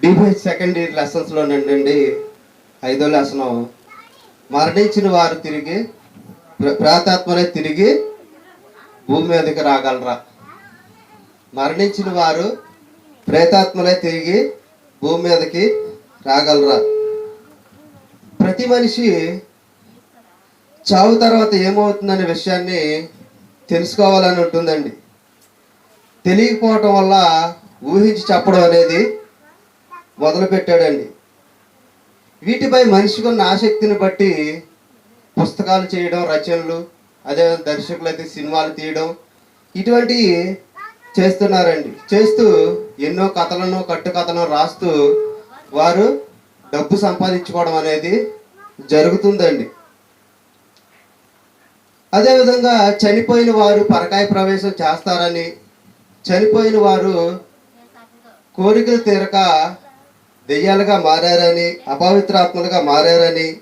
Debye second year లెసన్స్లో నుండి ఐదో లెసనం మరణించిన వారు తిరిగి ప్ర- తిరిగి భూమి మీదకి రాగలరా? మరణించిన వారు ప్రేతాత్మలే తిరిగి భూమి మీదకి రాగలరా? ప్రతి మనిషి చావు తర్వాత ఏమవుతుందనే విషయాన్ని తెలుసుకోవాలని ఉంటుందండి. తెలియకపోవటం వల్ల ఊహించి చెప్పడం అనేది మొదలుపెట్టాడండి. వీటిపై మనిషికి ఉన్న ఆసక్తిని బట్టి పుస్తకాలు చేయడం రచనలు అదే దర్శకులు అయితే సినిమాలు తీయడం ఇటువంటివి చేస్తున్నారండి. చేస్తూ ఎన్నో కథలను కట్టుకథలను రాస్తూ వారు డబ్బు సంపాదించుకోవడం అనేది జరుగుతుందండి. అదేవిధంగా చనిపోయిన వారు పరకాయ ప్రవేశం చేస్తారని చనిపోయిన వారు కోరికలు తీరక దెయ్యాలుగా మారారని అపవిత్రాత్మలుగా మారారని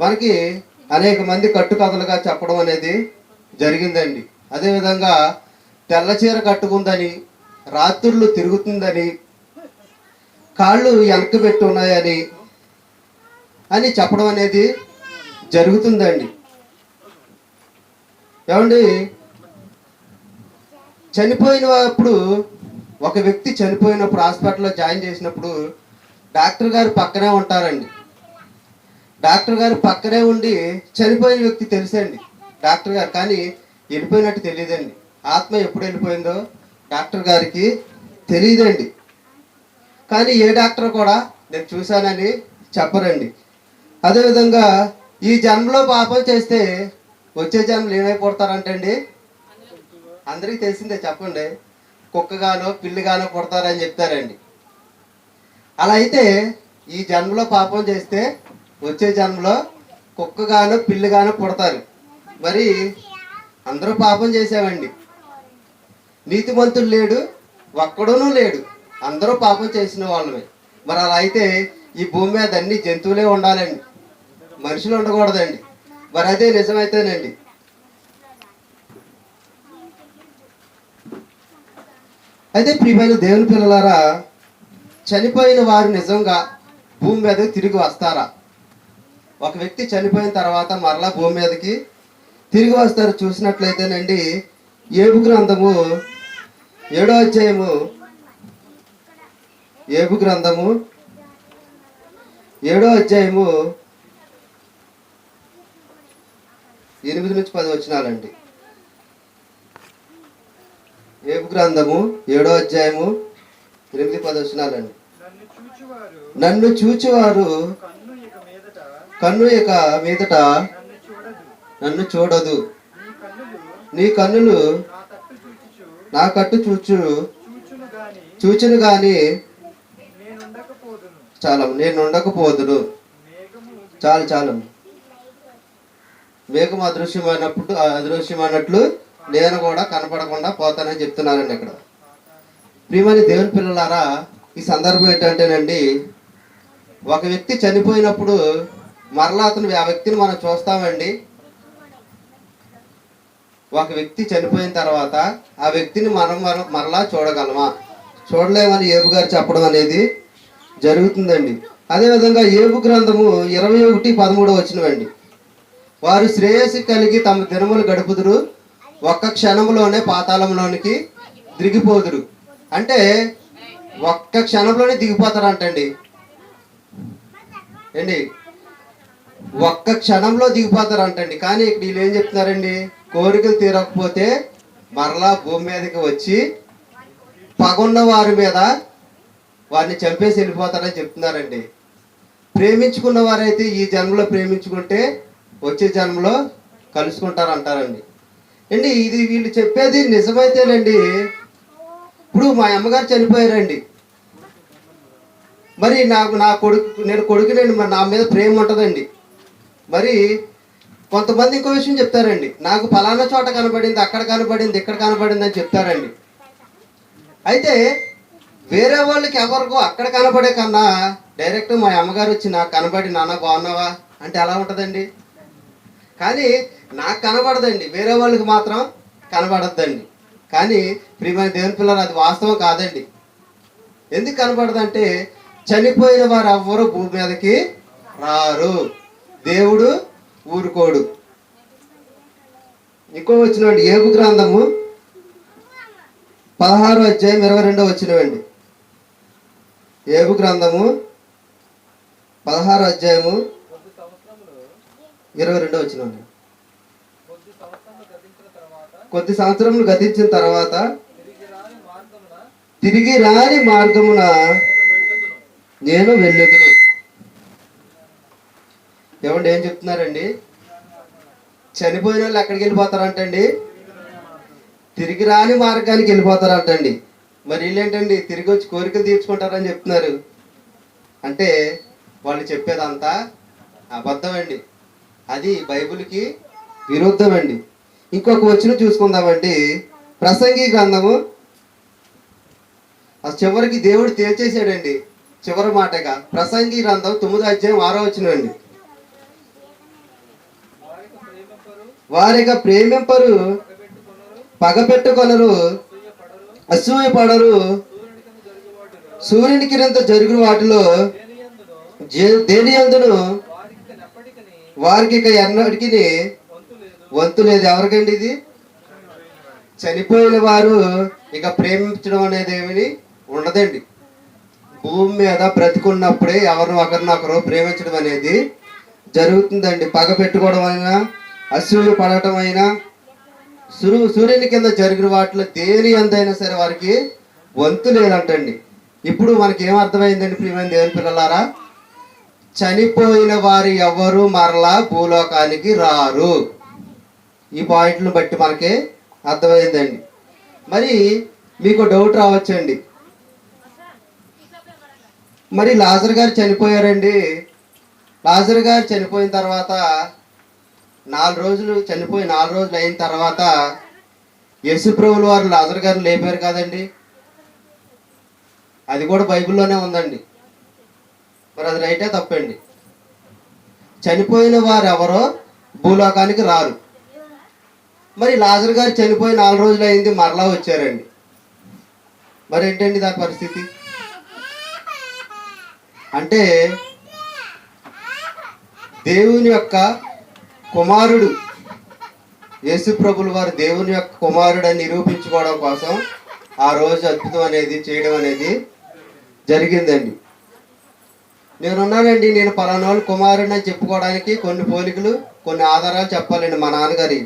మనకి అనేక మంది కట్టుకథలుగా చెప్పడం అనేది జరిగిందండి. అదేవిధంగా తెల్ల చీర కట్టుకుందని రాత్రులు తిరుగుతుందని కాళ్ళు వెనక్కి పెట్టి ఉన్నాయని అని చెప్పడం అనేది జరుగుతుందండి. ఏమండి? చనిపోయినప్పుడు ఒక వ్యక్తి చనిపోయినప్పుడు హాస్పిటల్లో జాయిన్ చేసినప్పుడు డాక్టర్ గారు పక్కనే ఉంటారండి. డాక్టర్ గారు పక్కనే ఉండి చనిపోయిన వ్యక్తి తెలుసండి. డాక్టర్ గారు కానీ వెళ్ళిపోయినట్టు తెలియదండి. ఆత్మ ఎప్పుడు వెళ్ళిపోయిందో డాక్టర్ గారికి తెలియదండి. కానీ ఏ డాక్టర్ కూడా నేను చూశానని చెప్పరండి. అదేవిధంగా ఈ జన్మలో పాపం చేస్తే వచ్చే జన్మలు ఏమైపోతారంటండి అందరికీ తెలిసిందే చెప్పండి. కుక్కగానో పిల్లిగానో పుడతారని చెప్తారండి. అలా అయితే ఈ జన్మలో పాపం చేస్తే వచ్చే జన్మలో కుక్కగానో పిల్లిగానో పుడతారు. మరి అందరూ పాపం చేసామండి నీతిమంతుడు లేడు ఒక్కడూనూ లేడు. అందరూ పాపం చేసిన వాళ్ళమే. మరి అలా అయితే ఈ భూమి మీద అన్ని జంతువులే ఉండాలండి. మనుషులు ఉండకూడదండి. మరి అదే నిజమైతేనండి. అయితే ప్రియమైన దేవుని పిల్లలారా చనిపోయిన వారు నిజంగా భూమి మీదకి తిరిగి వస్తారా? ఒక వ్యక్తి చనిపోయిన తర్వాత మరలా భూమి మీదకి తిరిగి వస్తారు. చూసినట్లయితేనండి ఏబు గ్రంథము ఏడో అధ్యాయము ఏబు గ్రంథము ఏడో అధ్యాయము ఎనిమిది నుంచి పది వచ్చినాలండి ఏబు గ్రంథము ఏడో అధ్యాయము ఎనిమిది పది నన్ను చూచువారు కన్ను ఇక మీదట నన్ను చూడదు. నీ కన్నులు నీ కట్టు చూచు చూచును గాని చాలా నేను ఉండకపోదును చాలు చాలు. మేఘం అదృశ్యమైనప్పుడు అదృశ్యమైనట్లు నేను కూడా కనపడకుండా పోతానని చెప్తున్నానండి ఇక్కడ. ప్రియమని దేవుని పిల్లలారా ఈ సందర్భం ఏంటంటేనండి ఒక వ్యక్తి చనిపోయినప్పుడు మరలా అతను ఆ వ్యక్తిని మనం చూస్తామండి. ఒక వ్యక్తి చనిపోయిన తర్వాత ఆ వ్యక్తిని మనం మనం మరలా చూడగలమా? చూడలేమని ఏబు గారు చెప్పడం అనేది జరుగుతుందండి. అదేవిధంగా ఏబు గ్రంథము ఇరవై ఒకటి పదమూడు వచ్చినవండి వారు శ్రేయస్సు కలిగి తమ దినములు గడుపుదురు ఒక్క క్షణంలోనే పాతాళంలోనికి దిగిపోదురు. అంటే ఒక్క క్షణంలోనే దిగిపోతారంటండి. ఏంటి ఒక్క క్షణంలో దిగిపోతారంటండి. కానీ ఇక్కడ వీళ్ళు ఏం చెప్తున్నారండి? కోరికలు తీరకపోతే మరలా భూమి మీదకి వచ్చి పగున్న వారి మీద వారిని చంపేసి వెళ్ళిపోతారని చెప్తున్నారండి. ప్రేమించుకున్న వారైతే ఈ జన్మలో ప్రేమించుకుంటే వచ్చే జన్మలో కలుసుకుంటారు అంటారండి అండి ఇది వీళ్ళు చెప్పేది నిజమైతేనండి ఇప్పుడు మా అమ్మగారు చనిపోయారండి. మరి నాకు నా కొడుకు నేను కొడుకునండి మరి నా మీద ప్రేమ ఉంటుందండి. మరి కొంతమంది ఇంకో విషయం చెప్తారండి. నాకు ఫలానా చోట కనబడింది అక్కడ కనబడింది ఇక్కడ కనబడింది అని చెప్తారండి. అయితే వేరే వాళ్ళకి ఎవరికో అక్కడ కనబడే కన్నా డైరెక్ట్ మా అమ్మగారు వచ్చి నాకు కనబడి నాన్న బాగున్నావా? అంటే ఎలా ఉంటుందండి. కానీ నాకు కనబడదండి. వేరే వాళ్ళకి మాత్రం కనబడద్దండి. కానీ ప్రియమైన దేవుని పిల్లలు అది వాస్తవం కాదండి. ఎందుకు కనబడదంటే చనిపోయిన వారు ఎవ్వరు భూమి మీదకి రారు. దేవుడు ఊరుకోడు. ఇంకో వచ్చినండి ఏబు గ్రంథము పదహారు అధ్యాయం ఇరవై రెండో వచ్చినవండి ఏబు గ్రంథము పదహారు అధ్యాయము ఇరవై రెండో వచ్చినండి కొద్ది సంవత్సరములు గతించిన తర్వాత కొద్ది సంవత్సరములు గతించిన తర్వాత తిరిగి రాని మార్గమున నేను వెళ్ళదును. ఏమండి ఏం చెప్తున్నారండి? చనిపోయిన వాళ్ళు ఎక్కడికి వెళ్ళిపోతారంటండి? తిరిగి రాని మార్గానికి వెళ్ళిపోతారంటండి. మరి వీళ్ళేంటండి తిరిగి వచ్చి కోరికలు తీర్చుకుంటారని చెప్తున్నారు. అంటే వాళ్ళు చెప్పేదంతా అబద్ధమండి. అది బైబిల్కి విరుద్ధమండి. ఇంకొక వచ్చిన చూసుకుందామండి. ప్రసంగి గ్రంథము. ఆ చివరికి దేవుడు తేల్చేసాడండి చివరి మాటగా. ప్రసంగి గ్రంథం తొమ్మిది అధ్యాయం ఆరో వచ్చిన అండి. ప్రేమింపరు వారిగా ప్రేమింపరు పగపెట్టుకొనరు అసూయ పడరు సూర్యుని కిరంత జరుగు వాటిలో జరిగిన వాటిలో దేని అందును వారికి ఇక ఎన్నటికి వంతు లేదు ఎవరికండి ఇది? చనిపోయిన వారు ఇక ప్రేమించడం అనేది ఏమి ఉండదండి. భూమి మీద బ్రతికున్నప్పుడే ఎవరిని ఒకరిని ఒకరు ప్రేమించడం అనేది జరుగుతుందండి. పగ పెట్టుకోవడం అయినా అసూయ పడటం అయినా సూర్యు సూర్యుని కింద జరిగిన వాటిలో దేని ఎంతైనా సరే వారికి వంతు లేదంటండి. ఇప్పుడు మనకి ఏం అర్థమైందండి ప్రియమైన దేవుని పిల్లలారా? చనిపోయిన వారు ఎవరు మరలా భూలోకానికి రారు. ఈ పాయింట్ను బట్టి మనకి అర్థమైందండి. మరి మీకు డౌట్ రావచ్చండి. మరి లాజర్ గారు చనిపోయారండి. లాజర్ గారు చనిపోయిన తర్వాత నాలుగు రోజులు చనిపోయి నాలుగు రోజులు అయిన తర్వాత యశుప్రభులు వారు లాజర్ గారిని లేపారు కదండి. అది కూడా బైబిల్లోనే ఉందండి. మరి అది రైటే తప్పండి. చనిపోయిన వారు ఎవరో భూలోకానికి రారు. మరి లాజర్ గారు చనిపోయి నాలుగు రోజులు అయింది మరలా వచ్చారండి. మరి ఏంటండి దాని పరిస్థితి? అంటే దేవుని యొక్క కుమారుడు యేసు ప్రభుల వారు దేవుని యొక్క కుమారుడు అని నిరూపించుకోవడం కోసం ఆ రోజు అద్భుతం అనేది చేయడం అనేది జరిగిందండి. నేనున్నానండి నేను పలానా వాళ్ళు కుమారుడిని అని చెప్పుకోవడానికి కొన్ని పోలికలు కొన్ని ఆధారాలు చెప్పాలండి మా నాన్నగారి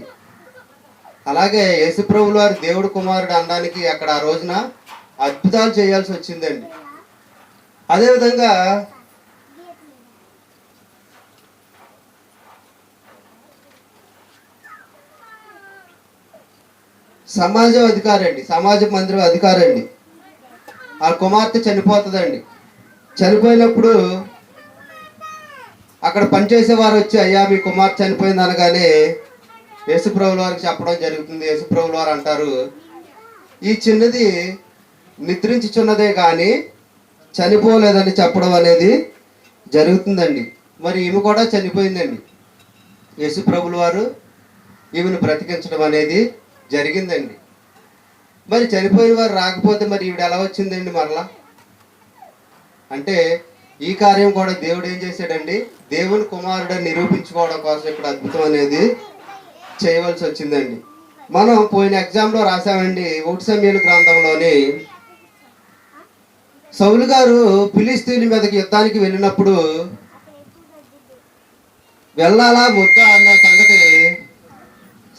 అలాగే యేసుప్రభులు వారు దేవుడు కుమారుడు అనడానికి అక్కడ ఆ రోజున అద్భుతాలు చేయాల్సి వచ్చిందండి. అదేవిధంగా సమాజం అధికారండి అండి సమాజ మందిరం అధికారండి. అండి ఆ కుమార్తె చనిపోతుందండి. చనిపోయినప్పుడు అక్కడ పనిచేసే వారు వచ్చి అయ్యా మీ కుమార్తె చనిపోయింది అనగానే యేసుప్రభుల వారికి చెప్పడం జరుగుతుంది. యేసుప్రభుల వారు అంటారు ఈ చిన్నది నిద్రించుచున్నదే కానీ చనిపోలేదని చెప్పడం అనేది జరుగుతుందండి. మరి ఈమె కూడా చనిపోయిందండి. యేసుప్రభుల వారు ఈమెను బ్రతికించడం అనేది జరిగిందండి. మరి చనిపోయిన వారు రాకపోతే మరి ఈవిడ ఎలా వచ్చిందండి మరలా? అంటే ఈ కార్యం కూడా దేవుడు ఏం చేశాడండి? దేవుని కుమారుడు నిరూపించుకోవడం కోసం ఇక్కడ అద్భుతం అనేది చేయవలసి వచ్చిందండి. మనం పోయిన ఎగ్జామ్లో రాసామండి ఒకటి సమయాల గ్రంథంలోని సౌలు గారు ఫిలిస్తీన్ మీదకి యుద్ధానికి వెళ్ళినప్పుడు వెళ్ళాలా ముద్దా అన్న సంగతి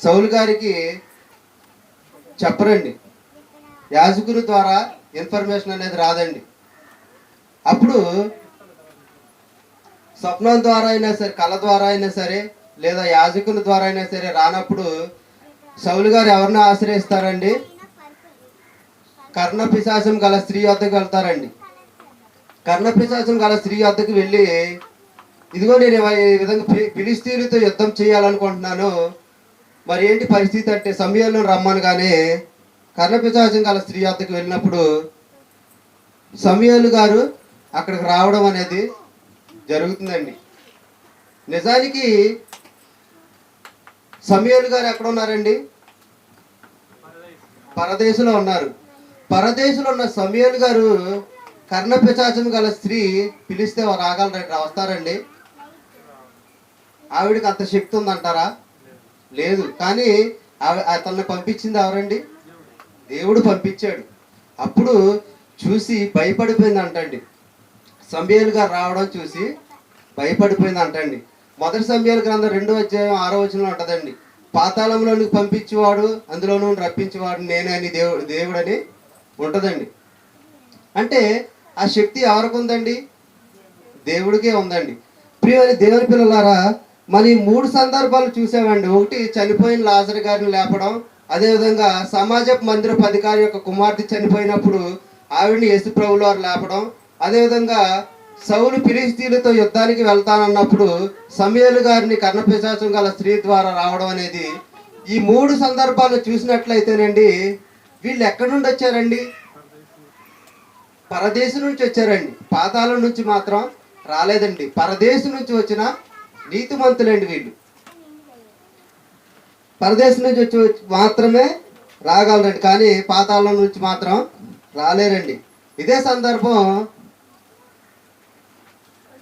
సౌలు గారికి చెప్పరండి. యాజకుని ద్వారా ఇన్ఫర్మేషన్ అనేది రాదండి. అప్పుడు స్వప్నం ద్వారా అయినా సరే కళ ద్వారా అయినా సరే లేదా యాజకుల ద్వారా అయినా సరే రానప్పుడు సౌలు గారు ఎవరిని ఆశ్రయిస్తారండి? కర్ణ పిశాచం గల స్త్రీ వద్దకు వెళ్తారండి. కర్ణ పిశాచం గల స్త్రీ వద్దకు వెళ్ళి ఇదిగో నేను ఈ విధంగా ఫిలిస్తీన్లతో యుద్ధం చేయాలనుకుంటున్నాను. మరి ఏంటి పరిస్థితి అంటే సమయంలో రమ్మనగానే కర్ణపిశాచం గల స్త్రీ వద్దకు వెళ్ళినప్పుడు సమయాలు గారు అక్కడికి రావడం అనేది జరుగుతుందండి. నిజానికి సమయలు గారు ఎక్కడ ఉన్నారండి? పరదేశంలో ఉన్నారు. పరదేశంలో ఉన్న సమయలు గారు కర్ణపిచాచం గల స్త్రీ పిలిస్తే రాగలరండి వస్తారండి. ఆవిడకి అంత శక్తి ఉందంటారా? లేదు. కానీ ఆవి- అతన్ని పంపించింది ఎవరండి? దేవుడు పంపించాడు. అప్పుడు చూసి భయపడిపోయింది అంటండి సమయలు గారు రావడం చూసి భయపడిపోయింది అంటండి మొదటి సమయాల గ్రంథం రెండో అధ్యాయం ఆరో వచనం ఉంటుందండి. పాతాళంలోనికి పంపించేవాడు అందులోనూ రప్పించేవాడు నేనే అని దేవుడు దేవుడని ఉంటుందండి. అంటే ఆ శక్తి ఎవరికి ఉందండి? దేవుడికే ఉందండి. ప్రియమైన దేవుని పిల్లలారా మరి మూడు సందర్భాలు చూసామండి. ఒకటి చనిపోయిన లాజర్ గారిని లేపడం అదేవిధంగా సమాజపు మందిర అధికారి యొక్క కుమార్తె చనిపోయినప్పుడు ఆవిడని యేసు ప్రభులు వారు లేపడం అదేవిధంగా సౌలు ఫిలిస్తీన్లతో యుద్ధానికి వెళ్తానన్నప్పుడు సమయలు గారిని కర్ణపిశాచం గల స్త్రీ ద్వారా రావడం అనేది ఈ మూడు సందర్భాలు చూసినట్లయితేనండి వీళ్ళు ఎక్కడి నుండి వచ్చారండి? పరదేశం నుంచి వచ్చారండి. పాతాళం నుంచి మాత్రం రాలేదండి. పరదేశం నుంచి వచ్చిన నీతిమంతులండి వీళ్ళు. పరదేశం నుంచి వచ్చి వచ్చి మాత్రమే రాగలరండి. కానీ పాతాళం నుంచి మాత్రం రాలేరండి. ఇదే సందర్భం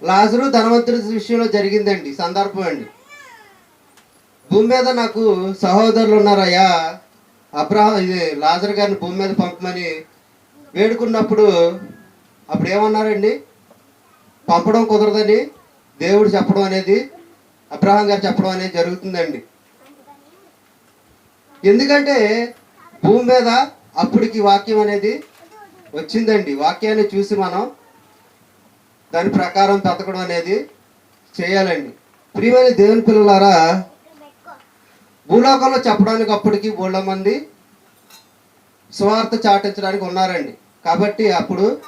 లాజరు ధనవంతుడి విషయంలో జరిగిందండి సందర్భం అండి. భూమి మీద నాకు సహోదరులు ఉన్నారయ్యా. అబ్రహం ఇది లాజర్ గారిని భూమి మీద పంపమని వేడుకున్నప్పుడు అప్పుడు ఏమన్నారండి? పంపడం కుదరదని దేవుడు చెప్పడం అనేది అబ్రహాం గారు చెప్పడం అనేది జరుగుతుందండి. ఎందుకంటే భూమి మీద అప్పటికి వాక్యం అనేది వచ్చిందండి. వాక్యాన్ని చూసి మనం దాని ప్రకారం బతకడం అనేది చేయాలండి. ప్రియమైన దేవుని పిల్లలారా భూలోకంలో చెప్పడానికి అప్పటికి బోళ్ళ మంది సువార్త చాటించడానికి ఉన్నారండి. కాబట్టి అప్పుడు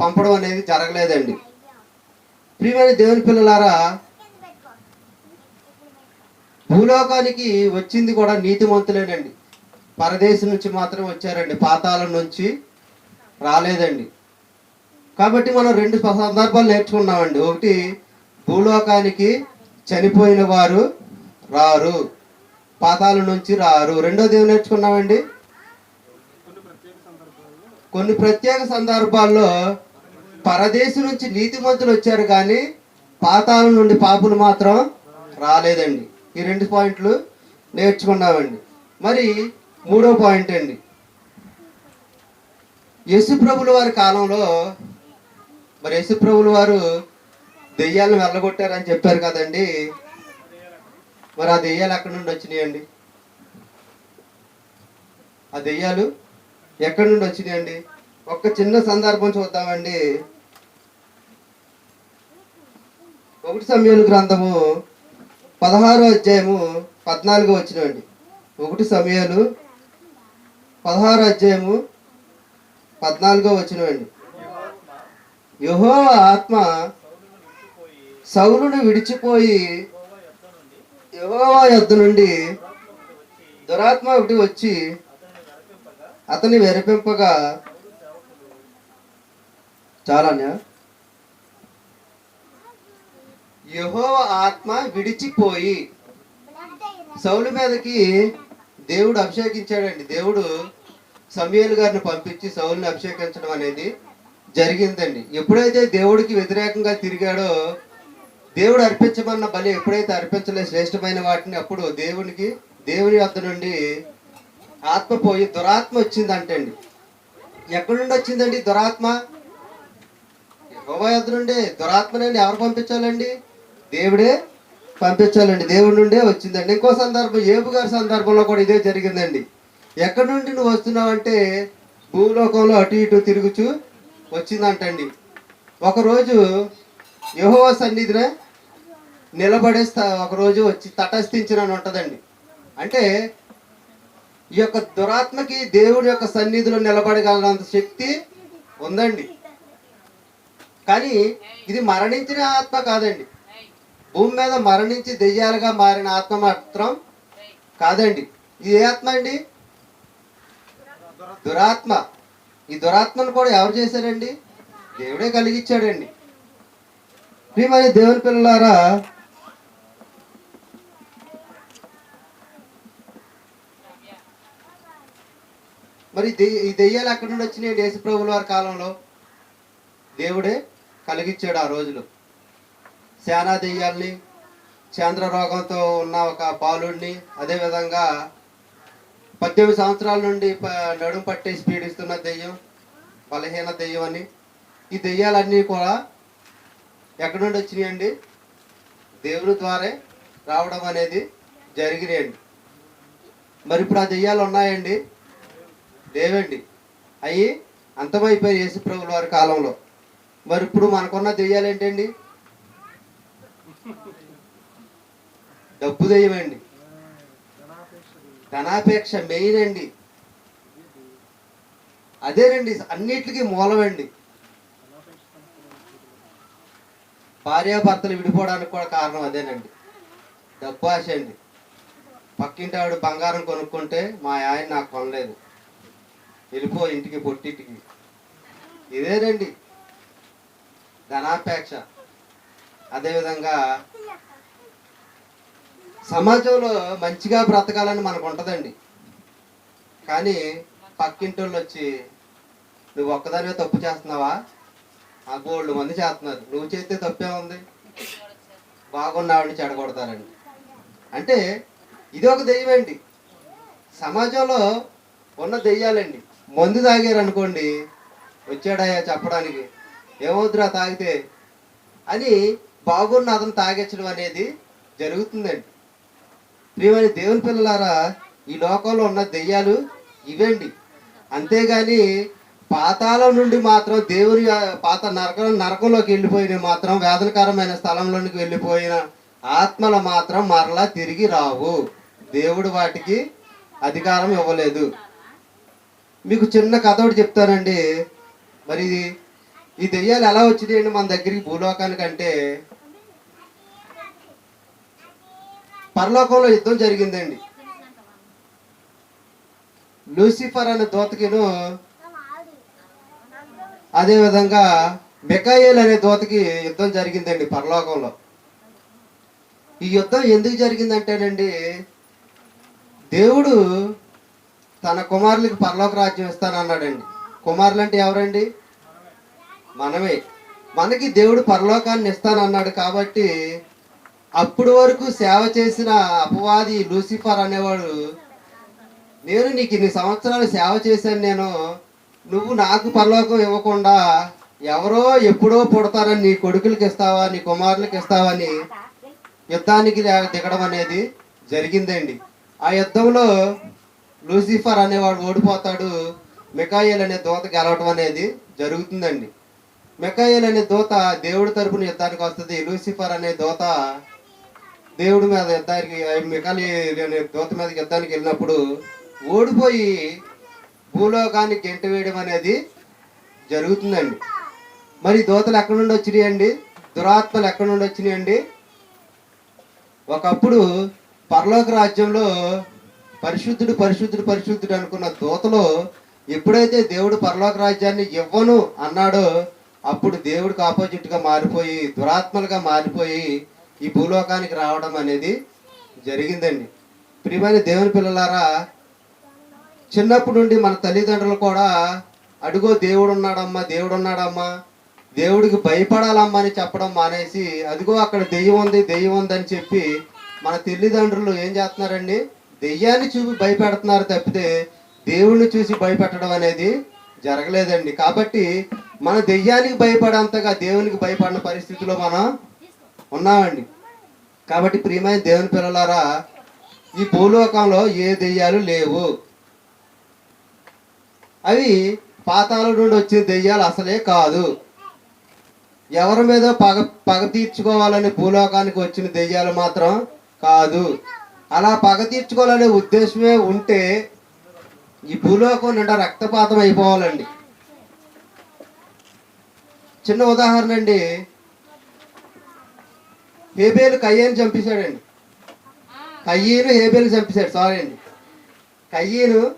పంపడం అనేది జరగలేదండి. ప్రియమైన దేవుని పిల్లలారా భూలోకానికి వచ్చింది కూడా నీతిమంతులేనండి. పరదేశం నుంచి మాత్రం వచ్చారండి. పాతాళం నుంచి రాలేదండి. కాబట్టి మనం రెండు సందర్భాలు నేర్చుకున్నామండి. ఒకటి భూలోకానికి చనిపోయిన వారు రారు. పాతాళం నుంచి రారు. రెండోది ఏం నేర్చుకున్నామండి? కొన్ని ప్రత్యేక సందర్భాల్లో పరదేశం నుంచి నీతిమంతులు వచ్చారు కానీ పాతాళం నుండి పాపులు మాత్రం రాలేదండి. ఈ రెండు పాయింట్లు నేర్చుకున్నామండి. మరి మూడో పాయింట్ అండి. యశు ప్రభుల వారి కాలంలో మరి యశుప్రభులు వారు దెయ్యాలను వెళ్ళగొట్టారని చెప్పారు కదండి. మరి ఆ దెయ్యాలు ఎక్కడి నుండి వచ్చినాయండి? ఆ దెయ్యాలు ఎక్కడి నుండి వచ్చినాయండి? ఒక్క చిన్న సందర్భం చూద్దామండి. ఒకటి సమయంలో గ్రంథము పదహారో అధ్యాయము పద్నాలుగు వచ్చినండి ఒకటి సమయాలు పదహారో అధ్యాయము పద్నాలుగో వచ్చినండి యహోవ ఆత్మ సౌలును విడిచిపోయి యెహోవా యొద్ నుండి దురాత్మ ఒకటి వచ్చి అతని వెరిపింపగా చాలా యహోవ ఆత్మ విడిచిపోయి సౌలు మీదకి దేవుడు అభిషేకించాడండి. దేవుడు సమయలు గారిని పంపించి సౌల్ని అభిషేకించడం అనేది జరిగిందండి. ఎప్పుడైతే దేవుడికి వ్యతిరేకంగా తిరిగాడో దేవుడు అర్పించమన్న బలి ఎప్పుడైతే అర్పించలే శ్రేష్టమైన వాటిని అప్పుడు దేవునికి దేవుని వద్ద నుండి ఆత్మ పోయి దురాత్మ వచ్చిందంటండి. ఎక్కడి నుండి వచ్చిందండి దురాత్మ? యహోవా వద్ద నుండి. దురాత్మనండి ఎవరు పంపించాలండి? దేవుడే పంపించాలండి. దేవుడి నుండే వచ్చిందండి. ఇంకో సందర్భం ఏబు గారి సందర్భంలో కూడా ఇదే జరిగిందండి. ఎక్కడి నుండి నువ్వు వస్తున్నావంటే భూలోకంలో అటు ఇటు తిరుగుచు వచ్చిందంటండి. ఒకరోజు యెహోవా సన్నిధిన నిలబడే ఒకరోజు వచ్చి తటస్థించిన ఉంటుందండి. అంటే ఈ యొక్క దురాత్మకి దేవుడి యొక్క సన్నిధిలో నిలబడగలంత శక్తి ఉందండి. కానీ ఇది మరణించిన ఆత్మ కాదండి. భూమి మీద మరణించి దెయ్యాలుగా మారిన ఆత్మ మాత్రం కాదండి. ఇది ఏ ఆత్మ అండి? దురాత్మ. ఈ దురాత్మను కూడా ఎవరు చేశారండి? దేవుడే కలిగించాడండి ప్రియమైన దేవుని పిల్లలారా మరి దెయ్య- ఈ దెయ్యాలు ఎక్కడి నుండి వచ్చినాయి? యేసుప్రభుల వారి కాలంలో దేవుడే కలిగించాడు ఆ రోజులు. శానా దెయ్యాల్ని చంద్ర రోగంతో ఉన్న ఒక బాలుడిని అదేవిధంగా పద్దెనిమిది సంవత్సరాల నుండి నడుం నడుము పట్టేసి పీడిస్తున్న దెయ్యం బలహీన దెయ్యం అని. ఈ దెయ్యాలన్నీ కూడా ఎక్కడి నుండి వచ్చినాయండి? దేవుని ద్వారే రావడం అనేది జరిగినాయండి. మరి ఇప్పుడు ఆ దెయ్యాలు ఉన్నాయండి? లేవండి. అవి అంతమైపోయాయి యేసుప్రభుల వారి కాలంలో. మరి ఇప్పుడు మనకున్న దెయ్యాలు ఏంటండి? డబ్బు దెయ్యమండి. ధనాపేక్ష మెయిన్ అండి అదేనండి అన్నిటికీ మూలమండి. భార్యాభర్తలు విడిపోవడానికి కూడా కారణం అదేనండి. డబ్బాశ అండి పక్కింటి ఆవిడ బంగారం కొనుక్కుంటే మా ఆయన నాకు కొనలేదు. వెళ్ళిపో ఇంటికి పొట్టింటికి. ఇదేనండి. ధనాపేక్ష. అదేవిధంగా సమాజంలో మంచిగా బ్రతకాలని మనకు ఉంటుందండి. కానీ పక్కింటి వాళ్ళు వచ్చి నువ్వు ఒక్కదానివే తప్పు చేస్తున్నావా? ఆ గోళ్ళు మంది చేస్తున్నారు. నువ్వు చేస్తే తప్పే ఉంది. బాగున్నావాడిని చెడగొడతారండి అంటే ఇది ఒక దెయ్యం అండి సమాజంలో ఉన్న దెయ్యాలండి. మందు తాగారు అనుకోండి వచ్చాడయ్యా చెప్పడానికి. ఏమవుతురా తాగితే? అని బాగున్న అతను తాగించడం అనేది జరుగుతుందండి. ప్రియమైన దేవుని పిల్లలారా ఈ లోకంలో ఉన్న దెయ్యాలు ఇవండి. అంతేగాని పాతాళం నుండి మాత్రం దేవుని పాత నరకం నరకంలోకి వెళ్ళిపోయిన మాత్రం వేదనకరమైన స్థలంలోనికి వెళ్ళిపోయిన ఆత్మలు మాత్రం మరలా తిరిగి రావు. దేవుడు వాటికి అధికారం ఇవ్వలేదు. మీకు చిన్న కథ ఒకటి చెప్తానండి. మరి ఈ దెయ్యాలు ఎలా వచ్చినాయండి మన దగ్గరికి భూలోకానికి అంటే పరలోకంలో యుద్ధం జరిగిందండి. లూసిఫర్ అనే దోతకిను అదే విధంగా మికాయేల్ అనే దోతకి యుద్ధం జరిగిందండి పరలోకంలో. ఈ యుద్ధం ఎందుకు జరిగిందంటేనండి దేవుడు తన కుమారులకి పరలోక రాజ్యం ఇస్తానన్నాడండి. కుమారులు అంటే ఎవరండి? మనమే. మనకి దేవుడు పరలోకాన్ని ఇస్తానన్నాడు కాబట్టి అప్పుడు వరకు సేవ చేసిన అపవాది లూసిఫర్ అనేవాడు నేను నీకు ఇన్ని సంవత్సరాలు సేవ చేశాను నేను నువ్వు నాకు పరలోకం ఇవ్వకుండా ఎవరో ఎప్పుడో పుడతారని నీ కొడుకులకి ఇస్తావా నీ కుమారులకి ఇస్తావని యుద్ధానికి దిగడం అనేది జరిగిందండి. ఆ యుద్ధంలో లూసిఫర్ అనేవాడు ఓడిపోతాడు. మికాయిల్ అనే దూత గెలవడం అనేది జరుగుతుందండి. మికాయిల్ అనే దూత దేవుడి తరపున యుద్ధానికి వస్తుంది. లూసిఫర్ అనే దూత దేవుడి మీద యుద్ధానికి మికాలి నేను దూత మీద యుద్ధానికి వెళ్ళినప్పుడు ఓడిపోయి భూలోకాన్ని గెంట వేయడం అనేది జరుగుతుందండి. మరి దూతలు ఎక్కడి నుండి వచ్చినాయండి? దురాత్మలు ఎక్కడి నుండి వచ్చినాయండి? ఒకప్పుడు పరలోక రాజ్యంలో పరిశుద్ధుడు పరిశుద్ధుడు పరిశుద్ధుడు అనుకున్న దూతలో ఎప్పుడైతే దేవుడు పరలోక రాజ్యాన్ని ఇవ్వను అన్నాడో అప్పుడు దేవుడికి ఆపోజిట్గా మారిపోయి దురాత్మలుగా మారిపోయి ఈ భూలోకానికి రావడం అనేది జరిగిందండి. ప్రియమైన దేవుని పిల్లలారా చిన్నప్పటి నుండి మన తల్లిదండ్రులు కూడా అడుగో దేవుడు ఉన్నాడమ్మా దేవుడు ఉన్నాడమ్మా దేవుడికి భయపడాలమ్మా అని చెప్పడం మానేసి అదిగో అక్కడ దెయ్యం ఉంది దెయ్యం ఉంది అని చెప్పి మన తల్లిదండ్రులు ఏం చేస్తున్నారండి? దెయ్యాన్ని చూపి భయపెడుతున్నారు తప్పితే దేవుడిని చూసి భయపెట్టడం అనేది జరగలేదండి. కాబట్టి మన దెయ్యానికి భయపడేంతగా దేవునికి భయపడిన పరిస్థితిలో మనం ఉన్నామండి. కాబట్టి ప్రియమైన దేవుని పిల్లలారా ఈ భూలోకంలో ఏ దెయ్యాలు లేవు. అవి పాతాల నుండి వచ్చిన దెయ్యాలు అసలే కాదు. ఎవరి మీద పగ పగ తీర్చుకోవాలని భూలోకానికి వచ్చిన దెయ్యాలు మాత్రం కాదు. అలా పగ తీర్చుకోవాలనే ఉద్దేశమే ఉంటే ఈ భూలోకం నిండా రక్తపాతం అయిపోవాలండి. చిన్న ఉదాహరణ అండి హేబేలు కయ్యేను చంపేశాడండి. కయ్యేను హేబేలు చంపేశాడు సారీ అండి. కయ్యేను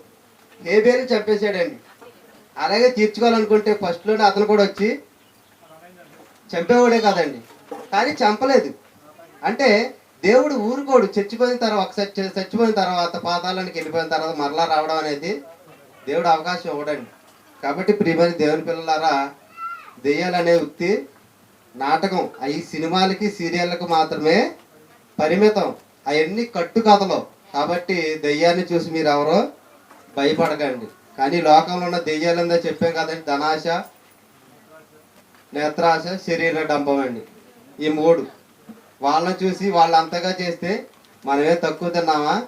హేబేలు చంపేశాడండి. అలాగే తీర్చుకోవాలనుకుంటే ఫస్ట్లోనే అతను కూడా వచ్చి చంపేవాడే కదండి. కానీ చంపలేదు. అంటే దేవుడు ఊరుకోడు. చచ్చిపోయిన తర్వాత ఒకసారి చచ్చిపోయిన తర్వాత పాతాళానికి వెళ్ళిపోయిన తర్వాత మరలా రావడం అనేది దేవుడు అవకాశం ఇవ్వడండి. కాబట్టి ప్రియమైన దేవుని పిల్లలారా దెయ్యాలనే వృత్తి నాటకం. అవి సినిమాలకి సీరియళ్ళకి మాత్రమే పరిమితం. అవన్నీ కట్టు కథలు కాబట్టి దెయ్యాన్ని చూసి మీరు ఎవరో భయపడకండి. కానీ లోకంలో ఉన్న దెయ్యాలందా చెప్పాం కదండి ధనాశ నేత్రాశ శరీర డంబం అండి. ఈ మూడు. వాళ్ళని చూసి వాళ్ళు అంతగా చేస్తే మనమే తక్కువ తిన్నామా?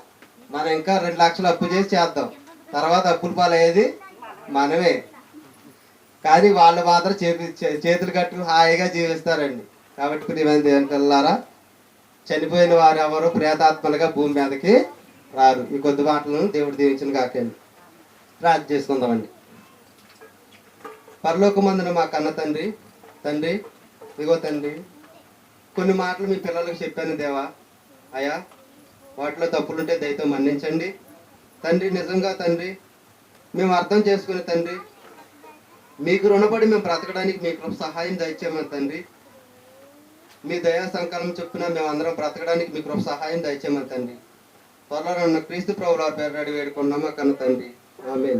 మనం ఇంకా రెండు లక్షలు అప్పు చేసి చేద్దాం. తర్వాత అప్పుల పాలయ్యేది మనమే. కానీ వాళ్ళు మాత్రం చేతి చే- చేతులు కట్టుకుని హాయిగా జీవిస్తారండి. కాబట్టి ప్రియమైన దేవుని చనిపోయిన వారు ఎవరు ప్రేతాత్మలుగా భూమి మీదకి రారు. ఈ కొద్ది మాటలను దేవుడు దీవించిన కాకండి. ప్రార్థన చేసుకుందామండి. పరలోకమందున మా కన్న తండ్రి తండ్రి ఇగో తండ్రి కొన్ని మాటలు మీ పిల్లలకు చెప్పాను దేవా. అయ్యా వాటిలో తప్పులుంటే దయతో మన్నించండి. తండ్రి నిజంగా తండ్రి మేము అర్థం చేసుకునే తండ్రి మీకు రుణపడి మేము బ్రతకడానికి మీకు సహాయం దయచేయమని తండ్రి. మీ దయా సంకలం చొప్పున మేము అందరం బ్రతకడానికి మీ కృప సహాయం దయచేయమని తండ్రి. త్వరలో ఉన్న క్రీస్తు ప్రభుల పేరు వేడుకున్నామా కన్న తండ్రి. ఆమె